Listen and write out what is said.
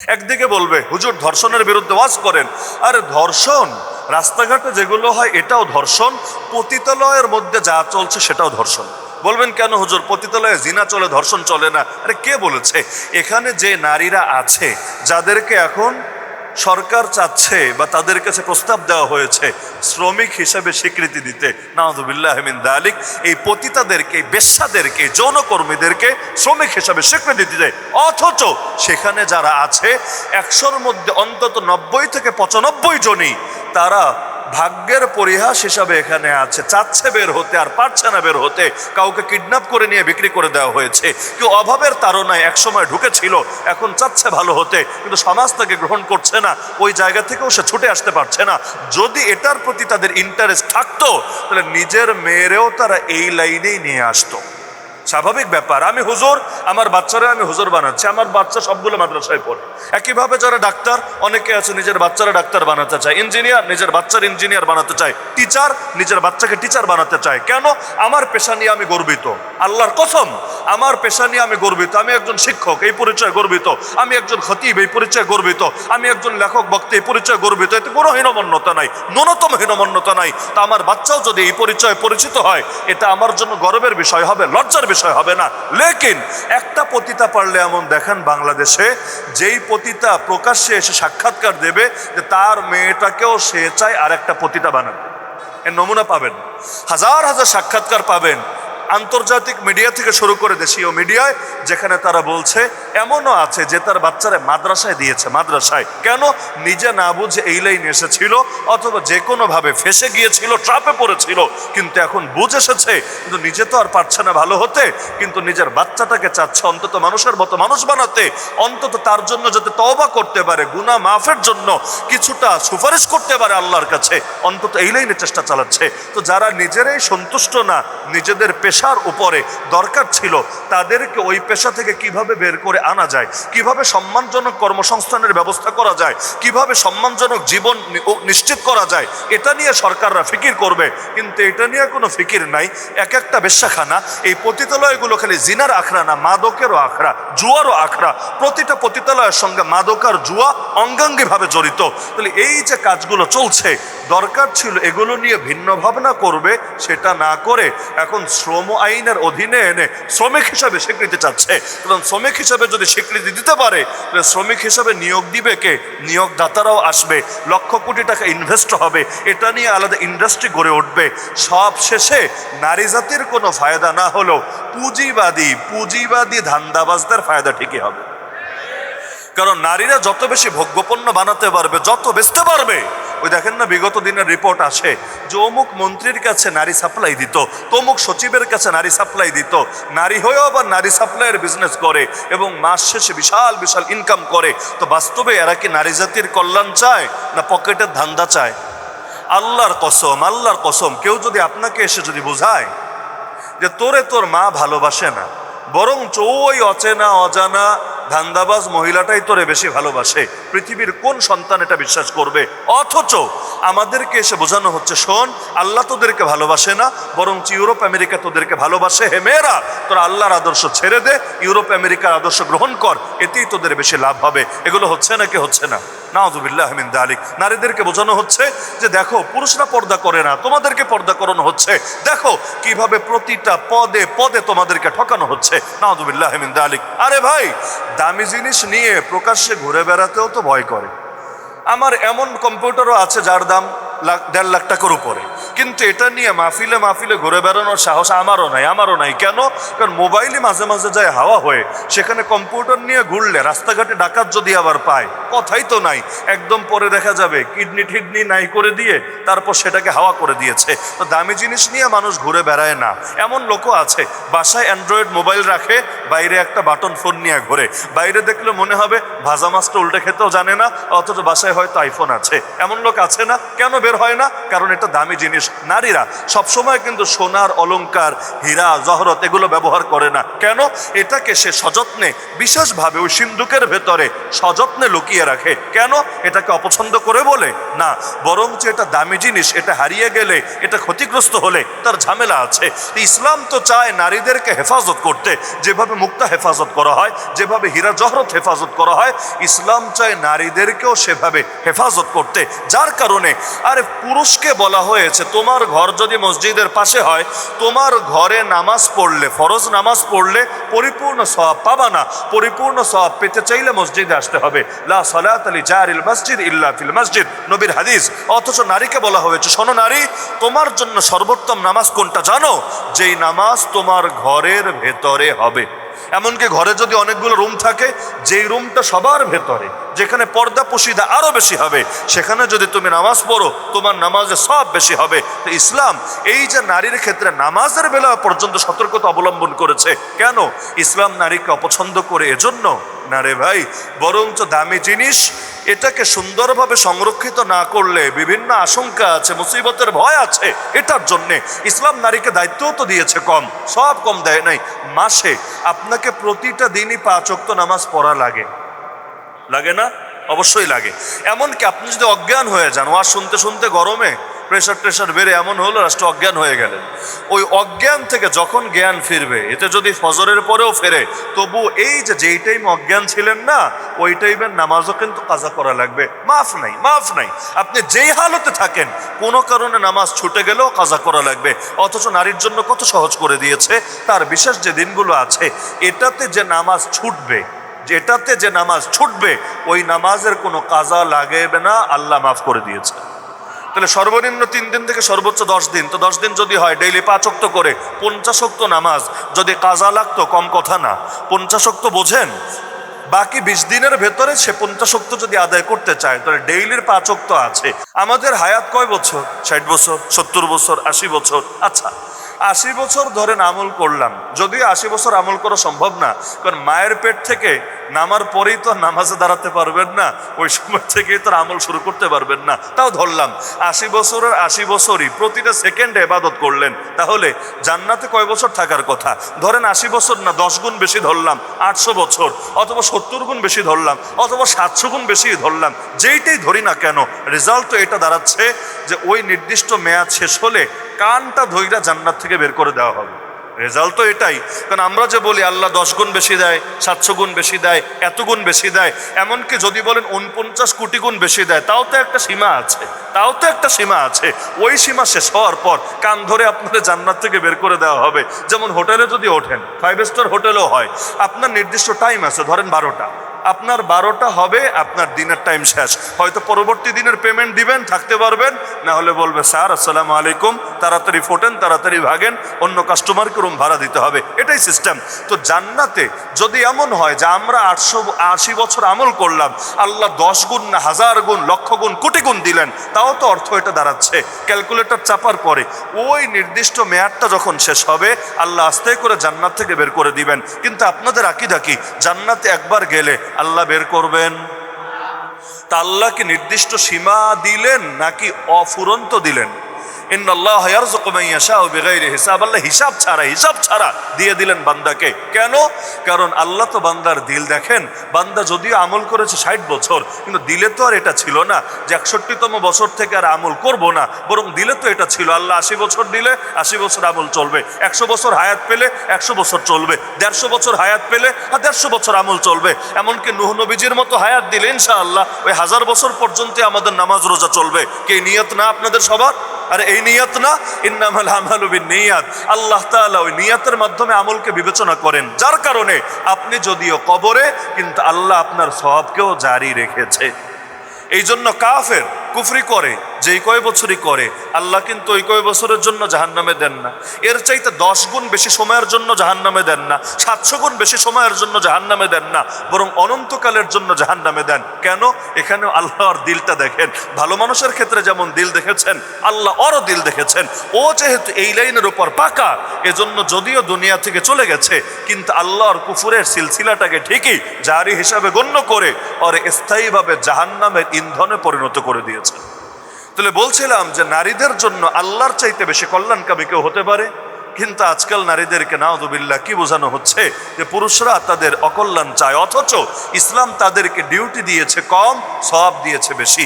একদিকে বলবে, হুজুর, ধর্ষণের বিরুদ্ধে ওয়াজ করেন। আর ধর্ষণ, রাস্তাঘাটে যেগুলো হয় এটাও ধর্ষণ, পতিতালয়ের মধ্যে যা চলছে সেটাও ধর্ষণ। বলবেন কেন হুজুর, পতিতালয়ে জিনা চলে, ধর্ষণ চলে না? আরে কে বলেছে? এখানে যে নারীরা আছে, যাদেরকে এখন সরকার চাচ্ছে বা তাদের কাছে প্রস্তাব দেওয়া হয়েছে শ্রমিক হিসেবে স্বীকৃতি দিতে। নাহদুবিল্লাহমিন দালিক। এই পতিতাদেরকে, বেশ্যাদেরকে, যৌনকর্মীদেরকে শ্রমিক হিসাবে স্বীকৃতি দিতে। অথচ সেখানে যারা আছে, একশোর মধ্যে অন্তত নব্বই থেকে পঁচানব্বই জনই তারা ভাগ্যের পরিহাস হিসাবে এখানে আছে। চাচ্ছে বের হতে আর পারছে না বের হতে। কাউকে কিডন্যাপ করে নিয়ে বিক্রি করে দেওয়া হয়েছে। কেউ অভাবের তাড়নায় একসময় ঢুকেছিল, এখন চাচ্ছে ভালো হতে। কিন্তু সমাজ তাকে গ্রহণ করছে না। ওই জায়গা থেকেও সে ছুটে আসতে পারছে না। যদি এটার প্রতি তাদের ইন্টারেস্ট থাকতো, তাহলে নিজের মেয়েরেও তারা এই লাইনেই নিয়ে আসতো। স্বাভাবিক ব্যাপার। আমি হুজুর, আমার বাচ্চারা আমি হুজুর বানাচ্ছি। আমার বাচ্চা সবগুলো মাদ্রাসায় পড়ে। একইভাবে যারা ডাক্তার, অনেকে আছে নিজের বাচ্চারা ডাক্তার বানাতে চায়। ইঞ্জিনিয়ার নিজের বাচ্চার ইঞ্জিনিয়ার বানাতে চায়। টিচার নিজের বাচ্চাকে টিচার বানাতে চায়। কেন? আমার পেশা নিয়ে আমি গর্বিত। আল্লাহর কসম, আমার পেশা নিয়ে আমি গর্বিত। আমি একজন শিক্ষক, এই পরিচয় গর্বিত। আমি একজন খতিব, এই পরিচয় গর্বিত। আমি একজন লেখক বক্তা এই পরিচয় গর্বিত। এতে কোনো হীনমন্যতা নাই, ন্যূনতম হীনমন্যতা নাই। তা আমার বাচ্চাও যদি এই পরিচয় পরিচিত হয়, এটা আমার জন্য গর্বের বিষয় হবে, লজ্জার বিষয় হবে না। লেকিন একটা পতিতা পারলে এমন দেখেন বাংলাদেশে, যেই পতিতা প্রকাশ্যে এসে সাক্ষাৎকার দেবে যে তার মেয়েটাকেও সে চায় আর একটা পতিতা বানাবে। এর নমুনা পাবেন। হাজার হাজার সাক্ষাৎকার পাবেন। আন্তর্জাতিক মিডিয়া থেকে শুরু করে দেশীয় মিডিয়ায়, যেখানে তারা বলছে, এমনও আছে যে তার বাচ্চারা মাদ্রাসায় দিয়েছে, মাদ্রাসায়। কেন? নিজে না বুঝে এই লাইন এসেছিল, অথবা যে কোনোভাবে ফেসে গিয়েছিল, ট্রাপে পড়েছিল, কিন্তু এখন বুঝ এসেছে। কিন্তু নিজে তো আর পারছে না ভালো হতে, কিন্তু নিজের বাচ্চাটাকে চাচ্ছে অন্তত মানুষের মতো মানুষ বানাতে, অন্তত তার জন্য যাতে তওবা করতে পারে, গুনাহ মাফের জন্য কিছুটা সুপারিশ করতে পারে আল্লাহর কাছে। অন্তত এই লাইনে চেষ্টা চালাচ্ছে। তো যারা নিজেরাই সন্তুষ্ট না, নিজেদের পেশার উপরে দরকার ছিল, তাদেরকে ওই পেশা থেকে কীভাবে বের করে আনা যায়, কীভাবে সম্মানজনক কর্মসংস্থানের ব্যবস্থা করা যায়, কীভাবে সম্মানজনক জীবন নিশ্চিত করা যায়, এটা নিয়ে সরকাররা ফিকির করবে। কিন্তু এটা নিয়ে কোনো ফিকির নাই, এক একটা বেশ্যাখানা, এই পতিতালয়গুলো খালি জিনার আখড়া না, মাদকেরও আখড়া, জুয়ারও আখড়া, প্রতিটা পতিতালয়ের সঙ্গে মাদক আর জুয়া অঙ্গাঙ্গিভাবে জড়িত। তাহলে এই যে কাজগুলো চলছে, দরকার ছিল এগুলো নিয়ে ভিন্ন ভাবনা করবে, সেটা না করে এখন শ্রম আইনের অধীনে এনে শ্রমিক হিসাবে স্বীকৃতি চাচ্ছে। কারণ শ্রমিক হিসাবে যদি স্বীকৃতি দিতে পারে, তাহলে শ্রমিক হিসাবে নিয়োগ দিবে কে? নিয়োগদাতারাও আসবে। লক্ষ কোটি টাকা ইনভেস্ট হবে। এটা নিয়ে আলাদা ইন্ডাস্ট্রি গড়ে উঠবে। সব শেষে নারী জাতির কোনো ফায়দা না হলেও পুঁজিবাদী পুঁজিবাদী ধান্দাবাজদের ফায়দা ঠিকই হবে। কারণ নারীরা যত বেশি ভোগ্যপণ্য বানাতে পারবে, যত বেচতে পারবে ওই দেখেন না, বিগত দিনের রিপোর্ট আসে যে অমুক মন্ত্রীর কাছে নারী সাপ্লাই দিত, তমুক সচিবের কাছে নারী সাপ্লাই দিত, নারী হয়েও আবার নারী সাপ্লাইয়ের বিজনেস করে এবং মাস শেষে বিশাল বিশাল ইনকাম করে। তো বাস্তবে এরা কি নারী জাতির কল্যাণ চায় না পকেটের ধান্দা চায়? আল্লাহর কসম আল্লাহর কসম, কেউ যদি আপনাকে এসে যদি বোঝায় যে তোরে তোর মা ভালোবাসে না, বরং ওই অচেনা, অজানা ধান্দাবাজ মহিলাটাই তোরে বেশি ভালোবাসে। পৃথিবীর কোন সন্তান এটা বিশ্বাস করবে? অথচ আমাদেরকে এসে বোঝানো হচ্ছে, শোন, আল্লাহ তোদেরকে ভালোবাসে না বরং ইউরোপ, আমেরিকা তোদেরকে ভালোবাসে। হে মেয়েরা, তোরা আল্লাহর আদর্শ ছেড়ে দে, ইউরোপ, আমেরিকার আদর্শ গ্রহণ কর, এতেই তোদের বেশি লাভ হবে। এগুলো হচ্ছে না, কি হচ্ছে না? নাউজুবিল্লাহ মিন দালিক। নারীদেরকে বোঝানো হচ্ছে যে দেখো, পুরুষরা পর্দা করে না, তোমাদেরকে পর্দা করানো হচ্ছে। দেখো কীভাবে প্রতিটা পদে পদে তোমাদেরকে ঠকানো হচ্ছে। নাউজুবিল্লাহ মিন দালিক। আরে ভাই, দামি জিনিস নিয়ে প্রকাশ্যে ঘুরে বেড়াতেও তো ভয় করে। আমার এমন কম্পিউটারও আছে যার দাম লাখ দেড় লাখ টাকার উপরে। কিন্তু এটা নিয়ে মাহফিলে মাহফিলে ঘুরে বেড়ানোর সাহস আমারও নাই আমারও নাই। কেন? কারণ মোবাইলে মাঝে মাঝে যায় হাওয়া হয়ে, সেখানে কম্পিউটার নিয়ে ঘুরলে রাস্তাঘাটে ডাকাত যদি আবার পায়, কথাই তো নাই। একদম পরে দেখা যাবে, কিডনি টিডনি নাই করে দিয়ে তারপর সেটাকে হাওয়া করে দিয়েছে। তো দামি জিনিস নিয়ে মানুষ ঘুরে বেড়ায় না। এমন লোকও আছে, বাসায় অ্যান্ড্রয়েড মোবাইল রাখে, বাইরে একটা বাটন ফোন নিয়ে ঘোরে। বাইরে দেখলে মনে হবে ভাজা মাছটা উল্টে খেতেও জানে না, অথচ বাসায় হয়তো আইফোন আছে। এমন লোক আছে না? কেন বের হয় না? কারণ এটা দামি জিনিস নারীরা সবসময় কিন্তু সোনার, অলংকার, হীরা, জহরত এগুলো ব্যবহার করে না। কেন? এটাকে সে সযত্নে, বিশেষভাবে ওই সিন্ধুকের ভেতরে সযত্নে লুকিয়ে রাখে। কেন? এটাকে অপছন্দ করে বলে? না, বরঞ্চ এটা দামি জিনিস, এটা হারিয়ে গেলে, এটা ক্ষতিগ্রস্ত হলে তার ঝামেলা আছে। ইসলাম তো চায় নারীদেরকে হেফাজত করতে, যেভাবে মুক্তা হেফাজত করা হয়, যেভাবে হীরা, জহরত হেফাজত করা হয়, ইসলাম চায় নারীদেরকেও সেভাবে হেফাজত করতে। যার কারণে, আরে পুরুষকে বলা হয়েছে তোমার ঘর যদি মসজিদের পাশে হয়, তোমার ঘরে নামাজ পড়লে, ফরজ নামাজ পড়লে পরিপূর্ণ সওয়াব পাবা না। পরিপূর্ণ সওয়াব পেতে চাইলে মসজিদে আসতে হবে। লা সালাত আলি জারিল মসজিদ ইল্লা ফিল মসজিদ। নবীর হাদিস। অথচ নারীকে বলা হয়েছে, শোনো নারী, তোমার জন্য সর্বোত্তম নামাজ কোনটা জানো? যেই নামাজ তোমার ঘরের ভেতরে হবে। এমনকি ঘরে যদি অনেকগুলো রুম থাকে, যেই রুমটা সবার ভেতরে, যেখানে পর্দা পুশিদা আরও বেশি হবে, সেখানে যদি তুমি নামাজ পড়ো, তোমার নামাজে সব বেশি হবে। তো ইসলাম এই যে নারীর ক্ষেত্রে নামাজের বেলা পর্যন্ত সতর্কতা অবলম্বন করেছে, কেন? ইসলাম নারীকে অপছন্দ করে এজন্য? না রে ভাই, বরঞ্চ দামি জিনিস এটাকে সুন্দরভাবে সংরক্ষিত না করলে বিভিন্ন আশঙ্কা আছে, মুসিবতের ভয় আছে, এটার জন্যে ইসলাম নারীকে দায়িত্বও তো দিয়েছে কম, সব কম দেয় নাই। মাসে আপনাকে প্রতিটা দিনই পাঁচ অক্ত নামাজ পড়া লাগে। লাগে না? অবশ্যই লাগে। এমনকি আপনি যদি অজ্ঞান হয়ে যান ওয়া শুনতে শুনতে গরমে প্রেশার টেশার বেড়ে এমন হলো রাষ্ট্র অজ্ঞান হয়ে গেলেন। ওই অজ্ঞান থেকে যখন জ্ঞান ফিরবে, এতে যদি ফজরের পরেও ফেরে, তবু এই যে যেই টাইম অজ্ঞান ছিলেন না ওই টাইমের নামাজও কিন্তু কাজা করা লাগবে। মাফ নাই মাফ নাই। আপনি যেই হালতে থাকেন, কোনো কারণে নামাজ ছুটে গেলেও কাজা করা লাগবে। অথচ নারীর জন্য কত সহজ করে দিয়েছে। তার বিশেষ যে দিনগুলো আছে, এটাতে যে নামাজ ছুটবে, যেটাতে যে নামাজ ছুটবে, ওই নামাজের কোনো কাজা লাগবে না, আল্লাহ মাফ করে দিয়েছে তাহলে সর্বনিম্ন তিন দিন থেকে সর্বোচ্চ দশ দিন। তো দশ দিন যদি হয় ডেইলি পাঁচ অক্ত করে পঞ্চাশক্ত নামাজ, যদি কাজা লাগতো, কম কথা না। পঞ্চাশক্ত বোঝেন? বাকি বিশ দিনের ভেতরে সে পঞ্চাশক্ত যদি আদায় করতে চায়, তাহলে ডেইলির পাঁচ অক্ত আছে। আমাদের হায়াত কয় বছর? ষাট বছর, সত্তর বছর, আশি বছর? আচ্ছা। আশি বছর ধরেন আমল করলাম। যদিও আশি বছর আমল করা সম্ভব না, কারণ মায়ের পেট থেকে নামার পরেই তো নামাজে দাঁড়াতে পারবেন না, ওই সময় থেকেই তো আমল শুরু করতে পারবেন না। তাও ধরলাম, আশি বছরের আশি বছরই প্রতিটা সেকেন্ডে এবাদত করলেন। তাহলে জান্নাতে কয় বছর থাকার কথা? ধরেন আশি বছর না, দশ গুণ বেশি ধরলাম, আটশো বছর, অথবা সত্তর গুণ বেশি ধরলাম, অথবা সাতশো গুণ বেশি ধরলাম, যেইটাই ধরি না কেন রেজাল্ট তো এটা দাঁড়াচ্ছে যে ওই নির্দিষ্ট মেয়াদ শেষ হলে কানটা ধৈরা জান্নাত থেকে বের করে দেওয়া হবে। রেজাল্ট তো এটাই। কারণ আমরা যে বলি, আল্লাহ দশ গুণ বেশি দেয়, সাতশো গুণ বেশি দেয়, এত গুণ বেশি দেয়। এমনকি যদি বলেন উনপঞ্চাশ কোটি গুণ বেশি দেয়, তাও তো একটা সীমা আছে। তাও তো একটা সীমা আছে। ওই সীমা শেষ হওয়ার পর কান ধরে আপনাদের জান্নাত থেকে বের করে দেওয়া হবে। যেমন হোটেলে যদি ওঠেন ফাইভ স্টার হোটেলও হয়। আপনার নির্দিষ্ট টাইম আছে, ধরেন বারোটা। আপনার বারোটা হবে, আপনার দিনের টাইম শেষ। হয়তো পরবর্তী দিনের পেমেন্ট দিবেন, থাকতে পারবেন। না হলে বলবে, স্যার, আসসালামু আলাইকুম। তাড়াতাড়ি ফোটেন, তাড়াতাড়ি ভাগেন, অন্য কাস্টমারকে রুম ভাড়া দিতে হবে। এটাই সিস্টেম তো জান্নাতে যদি এমন হয় যে আমরা আটশো আশি বছর আমল করলাম, আল্লাহ দশ গুণ না হাজার গুণ, লক্ষ গুণ, কোটি গুণ দিলেন, তাও তো অর্থ এটা দাঁড়াচ্ছে। ক্যালকুলেটর চাপার পরে ওই নির্দিষ্ট মেয়াদটা যখন শেষ হবে, আল্লাহ আস্তে করে জান্নাত থেকে বের করে দিবেন। কিন্তু আপনাদের আকিদা কি? জান্নাতে একবার গেলে আল্লাহ বের করবেন। তা আল্লাহ কি নির্দিষ্ট সীমা দিলেন নাকি অফুরন্ত দিলেন? হিসাব। আল্লাহ হিসাব ছাড়া হিসাব ছাড়া দিয়ে দিলেন বান্দাকে। কেন? কারণ আল্লাহ তো বান্দার দিল দেখেন। বান্দা যদিও আমল করেছে ষাট বছর, কিন্তু দিলে তো আর এটা ছিল না। যে একষট্টিতম বছর থেকে আর আমল করব না, বরং দিলে তো এটা ছিল। আল্লাহ আশি বছর দিলে আশি বছর আমল চলবে। একশো বছর হায়াত পেলে একশো বছর চলবে। দেড়শো বছর হায়াত পেলে আর দেড়শো বছর আমল চলবে। এমনকি নুহ নবীজির মতো হায়াত দিলে ইনশাআল্লাহ ওই হাজার বছর পর্যন্ত আমাদের নামাজ রোজা চলবে। কে নিয়ত না আপনাদের সবার? আর এই নিয়ত না? ইন্নামাল আমাল বিন নিয়াত আল্লাহ তাআলা ওই নিয়াতের মাধ্যমে আমলকে বিবেচনা করেন। যার কারণে আপনি যদিও কবরে, কিন্তু আল্লাহ আপনার সবকেও জারি রেখেছে। এই জন্য কাফের কুফরি করে যেই কয় বছরই করে, আল্লাহ কিন্তু ওই কয় বছরের জন্য জাহান্নামে দেন না। এর চাইতে দশ গুণ বেশি সময়ের জন্য জাহান্নামে দেন না, সাতশো গুণ বেশি সময়ের জন্য জাহান্নামে দেন না, বরং অনন্তকালের জন্য জাহান্নামে দেন। কেন? এখানে আল্লাহর দিলটা দেখেন। ভালো মানুষের ক্ষেত্রে যেমন দিল দেখেছেন, আল্লাহ অরও দিল দেখেছেন। ও যেহেতু এই লাইনের উপর পাকা, এজন্য যদিও দুনিয়া থেকে চলে গেছে, কিন্তু আল্লাহর কুফুরের সিলসিলাটাকে ঠিকই জারি হিসাবে গণ্য করে ওর স্থায়ীভাবে জাহান্নামের ইন্ধনে পরিণত করে দিয়েছে তাহলে বলছিলাম যে নারীদের জন্য আল্লাহর চাইতে বেশি কল্যাণকামী কেউ হতে পারে। কিন্তু আজকাল নারীদেরকে নাওদুবিল্লা কি বোঝানো হচ্ছে? যে পুরুষরা তাদের অকল্যাণ চায়, অথচ ইসলাম তাদেরকে ডিউটি দিয়েছে কম সব দিয়েছে বেশি।